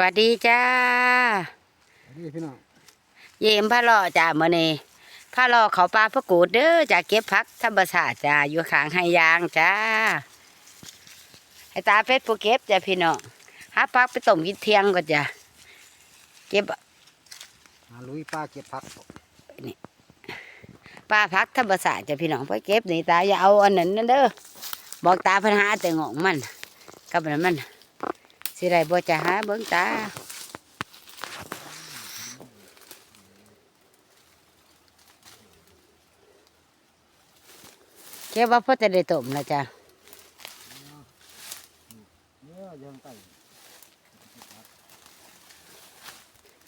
วัสดีจ้านี่พี่น้องเยี่ยมพระลอจ้ามื่อนี้พระลอเขาปลาพระกูดเด้อจ้าเก็บพักธรรมศาสตร์จ้าอยู่ข้างให้ยางจ้าให้ตาเพชรผู้เก็บจ้าพี่น้องหาพักไปต้มกินเที่ยงก็จ้าเก็บหาลุยป้าเก็บผักปลาพักธรรมศาสตร์จ้าพี่น้องไปเก็บนี่ตาอย่าเอาอันนั้นนั่นเด้อบอกตาพันหาแต่งอกมันกับอันนั้นมัน สิไรบ่จะหาเบิ้งตาเก็บว่าพ่อจะได้ต้มนะจ้ะเนื้อก่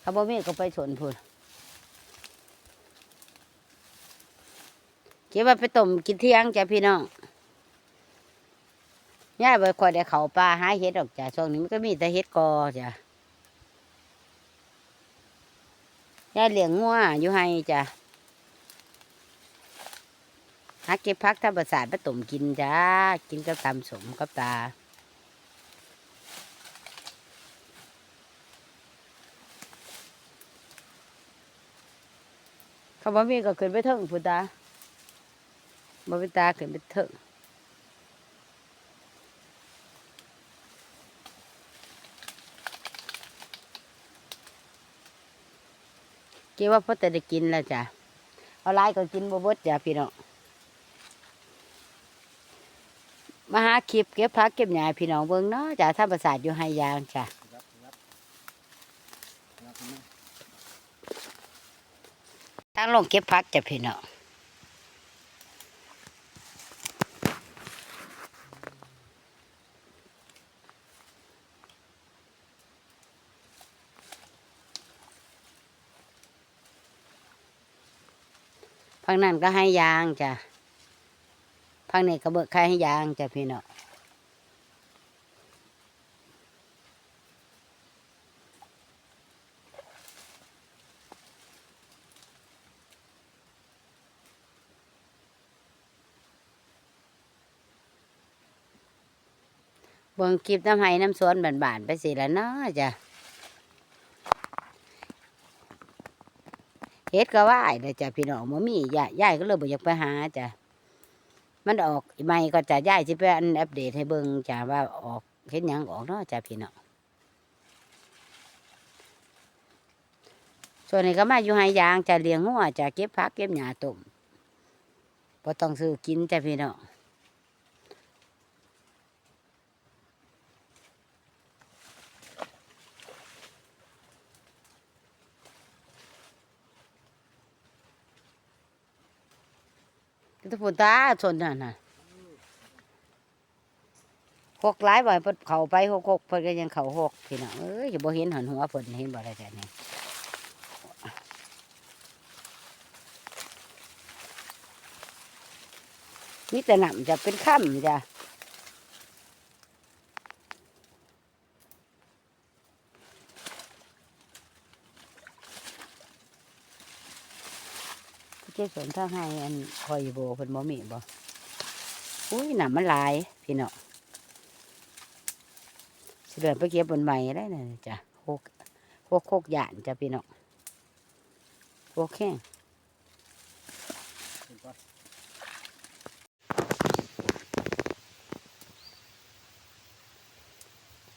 เขาบ่มีก็ไปสนพูนเก็บว่าไปต้มกินเที่ยงจ้ะพี่น้อง ย่าไปคอยได้เขาปลาหาเห็ดออกจ้ะช่วงนี้มันก็มีแต่เห็ดกอจ้ะย่าเลี้ยงงัวอยู่ให้จ้ะหาเก็บพักธรรมศาสตร์มาต้มกินจ้ากินกับตำสมกับตาเขาบ่มีก็ขึ้นไปเถิงพุตาบ่เป็นตาขึ้นไปเถิง คิดว่าพ่อแต่ได้กินแล้วจ้ะเอาไลายก็กินบ่บดจ้ะพี่น้องมาหาคลิปเก็บพักเก็บหญ้าพี่น้องเบิ้งเนาะจ้ะท่าประสาทอยู่ให้ยางจ้ะรับรับรับนะทางลงเก็บพักจ้ะพี่น้อง พังนั้นก็ให้ยางจ้ะพังนี้ก็เบิกใครให้ยางจ้ะพี่เน้องเบิ่งคลิปน้ำไห้น้ำสวนบานๆไปสิละเนาะจ้ะ เฮ็ดก็ว่าเลยจ้ะพี่น้องบ่มีย่ายยายก็เลยบ่อยากไปหาจ้ะมันออกใหม่ก็จะย่ายสิไปอันอัปเดตให้เบิ่งจ้ะว่าออกเฮ็ดหยังออกเนาะจ้ะพี่น้องส่วนนี้ก็มาอยู่ให้ยางจะเลี้ยงหัวจะเก็บผักเก็บหญ้าต้มบ่ต้องซื้อกินจ้ะพี่น้อง ทุกคนตาชนน่ะน่ะหกหลายบ่อยเพิ่นเขาไปหกหกเพิ่นก็ยังเขาหกพี่น้องเอ้ยอย่าบ่เห็นหันหัวเพิ่นเห็นบ่ได้แต่นี่นี่แต่หนำจะเป็นค่ำจ้ะ เจ้าสนทางให้อันคอยโบเพิ่นบ่มีบ่อุ้ยหนำมันหลาย พี่น้องสิเดินไปเก็บบนใหม่ได้น่ะจ้ะโคกโคกโคกหยานจ้ะพี่น้องโคกแข้ง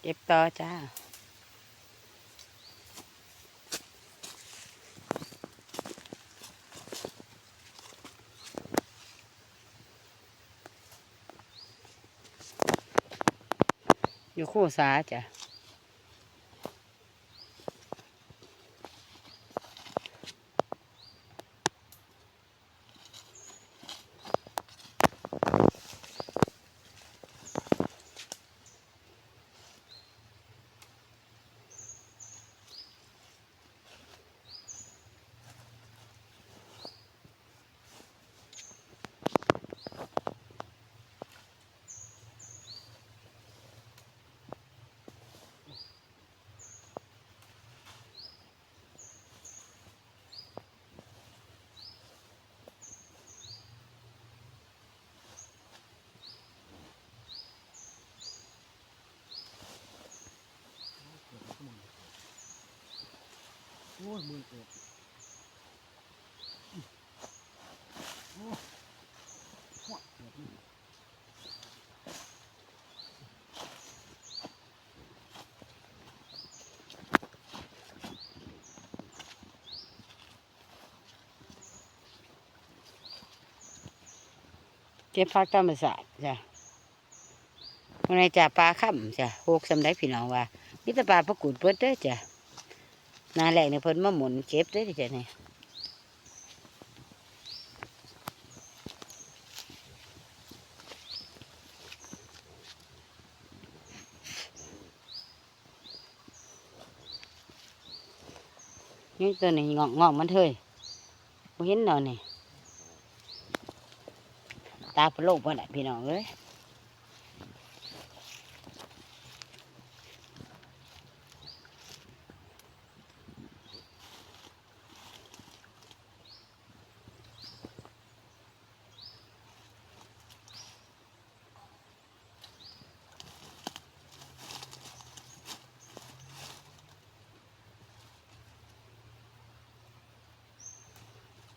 เก็บต่อจ้า อยู่คู่สาจ้ะ โอ้ยมือเกิดโอ้หัวเกิดนี่เก็บพักธรรมศาสตร์จ้ะวันนี้จ่าปลาค่ำจ้ะโหกสำได้พี่น้องว่ามิตรปลาประกุดเพิ่นเด้อจ้ะ นาแหลกเนี่ยเพิ่นมาหมุนเก็บเด้อจ้ะนี่นี่ตัวนี้งอกงอกมันเถยเห็นเนาะนี่ตาพะโลกบ่ได้พี่น้องเอ้ย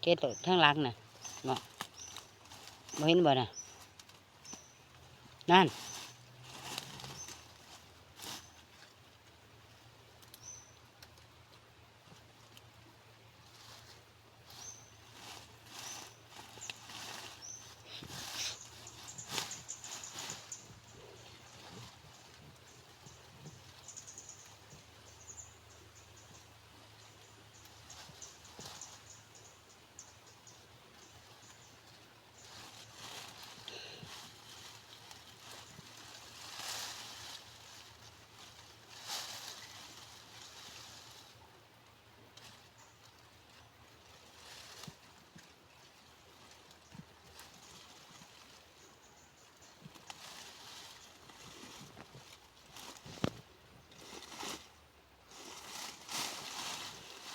เกตทั้งหลังน่ะเนาะบ่เห็นบ่น่ะนั่น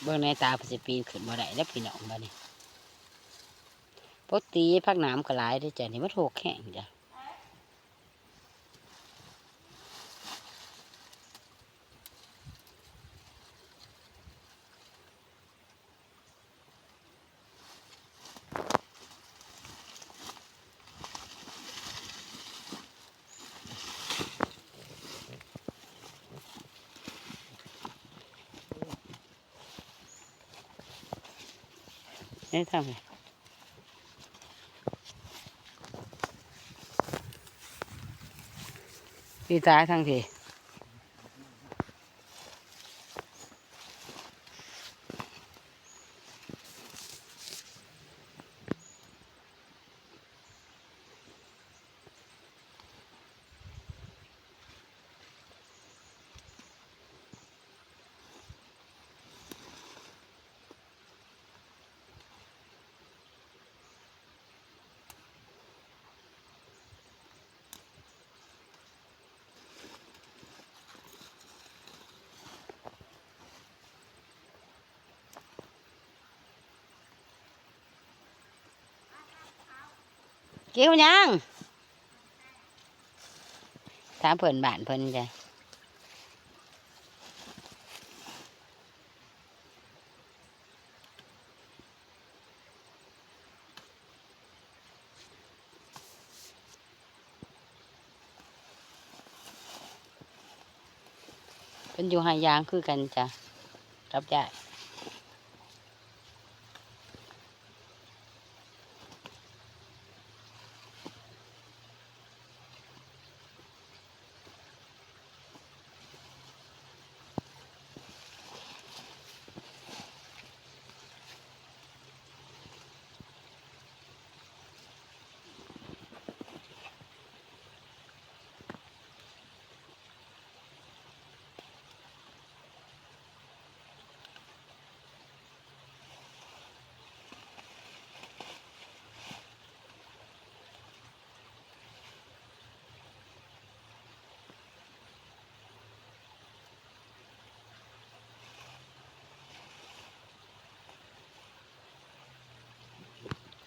เบิ่งในตาพสิปีนขึ้นมาได้แล้วพี่น้องบ้านี้ปกติพักน้ำก็หลายด้วยจ้ะนี่มันโถกแข็งจ้ะ นี่ทำไงพี่ตาทั้งทีเกี่ยวยังถามเพิ่นบ้านเพิ่นจ้ะเพิ่นอยู่หายางคือกันจ้ะรับได้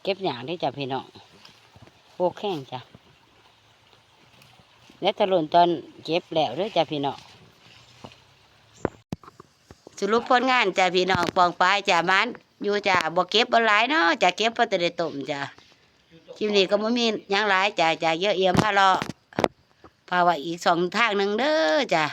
เก็บอย่างได้จ้ะพี่น้องโคกแข้งจ้ะและตะลุนตอนเก็บแล้วด้วยจ้ะพี่น้องสรุปผลงานจ้ะพี่น้องปองปลายจ้ะมันอยู่จ้ะบ่เก็บบ่หลายเนาะจ้ะเก็บพอแต่ได้ต้มจ้ะคลิปนี้ก็บ่มีหยังหลายจ้ะจ้ะเยอะเอี่ยมพาเลาะพาว่าอีกสองทางหนึ่งเด้อจ้ะ